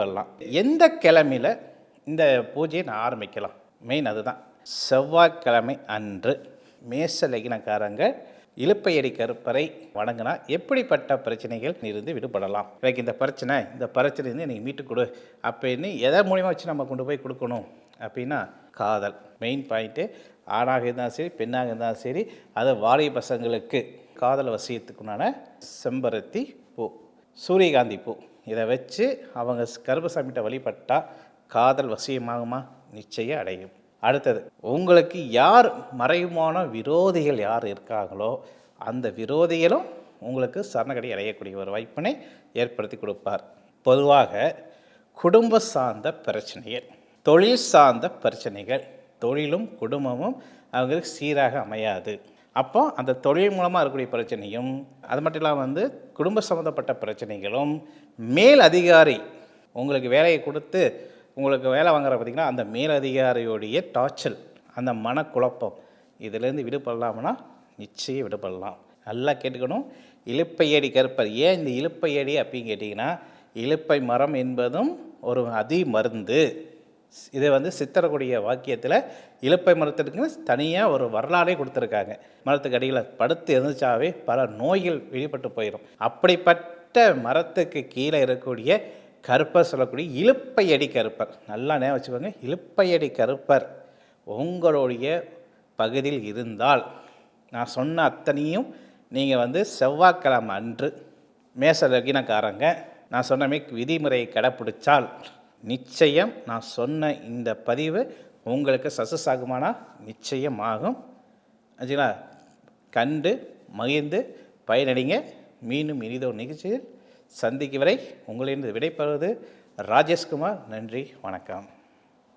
சொல்லலாம் எந்த கிழமையில இந்த பூஜையை நான் ஆரம்பிக்கலாம்? மெயின் அதுதான். செவ்வாய்க்கிழமை அன்று மேச லகினக்காரங்க இழுப்பையடி கருப்பறை வணங்கினா எப்படிப்பட்ட பிரச்சனைகள் இருந்து விடுபடலாம்? எனக்கு இந்த பிரச்சனை இந்த பிரச்சனையிருந்து எனக்கு மீட்டு கொடு அப்படின்னு எதை மூலியமாக வச்சு நம்ம கொண்டு போய் கொடுக்கணும்? அப்படின்னா காதல். மெயின் பாயிண்ட்டு ஆணாக இருந்தாலும் சரி பெண்ணாக இருந்தாலும் சரி அதை வாலிப பசங்களுக்கு காதல் வசியத்துக்குண்டான செம்பருத்தி பூ சூரியகாந்தி பூ. இதை வச்சு அவங்க கருப்பசாமிகிட்ட வழிபட்டால் காதல் வசியமாகுமா? நிச்சயம் அடையும். அடுத்தது உங்களுக்கு யார் மறைமான விரோதிகள் யார் இருக்காங்களோ அந்த விரோதிகளும் உங்களுக்கு சரணகடி அடையக்கூடிய ஒரு வாய்ப்பினை ஏற்படுத்தி கொடுப்பார். பொதுவாக குடும்ப சார்ந்த பிரச்சனைகள் தொழில் சார்ந்த பிரச்சனைகள் தொழிலும் குடும்பமும் அவங்களுக்கு சீராக அமையாது. அப்போ அந்த தொழில் மூலமாக இருக்கக்கூடிய பிரச்சனையும் அது மட்டும் இல்லாமல் வந்து குடும்ப சம்மந்தப்பட்ட பிரச்சனைகளும் மேல் அதிகாரி உங்களுக்கு வேலையை கொடுத்து உங்களுக்கு வேலை வாங்குற பார்த்திங்கன்னா அந்த மேலதிகாரியோடைய டார்ச்சல் அந்த மனக்குழப்பம் இதிலேருந்து விடுபடலாம்னா நிச்சயம் விடுபடலாம். நல்லா கேட்டுக்கணும். இழுப்பையடி கருப்பர் ஏன் இந்த இழுப்பையடி அப்படின்னு கேட்டிங்கன்னா இலுப்பை மரம் என்பதும் ஒரு அதி மருந்து. இதை வந்து சித்தரக்கூடிய வாக்கியத்தில் இலுப்பை மரத்திற்கு தனியாக ஒரு வரலாறே கொடுத்துருக்காங்க. மரத்துக்கு அடியில் படுத்து எழுந்துச்சாவே பல நோய்கள் வெளிப்பட்டு போயிடும். அப்படிப்பட்ட மரத்துக்கு கீழே இருக்கக்கூடிய கருப்பர் சொல்லக்கூடிய இழுப்பையடி கருப்பர். நல்லா நேரம் வச்சுக்கோங்க இழுப்பையடி கருப்பர் உங்களுடைய பகுதியில் இருந்தால் நான் சொன்ன அத்தனையும் நீங்கள் வந்து செவ்வாய்க்கிழமை அன்று மேச லக்கினக்காரங்க நான் சொன்னமே விதிமுறையை கடைப்பிடிச்சால் நிச்சயம் நான் சொன்ன இந்த பதிவு உங்களுக்கு சக்ஸஸ் ஆகுமானா நிச்சயம் ஆகும் ஆச்சுங்களா? கண்டு மகிழ்ந்து பயனடைங்க. மீண்டும் இனிதோ நிகழ்ச்சியில் சந்திக்கும் வரை உங்களிடம் விடைபெறுவது ராஜேஷ்குமார். நன்றி வணக்கம்.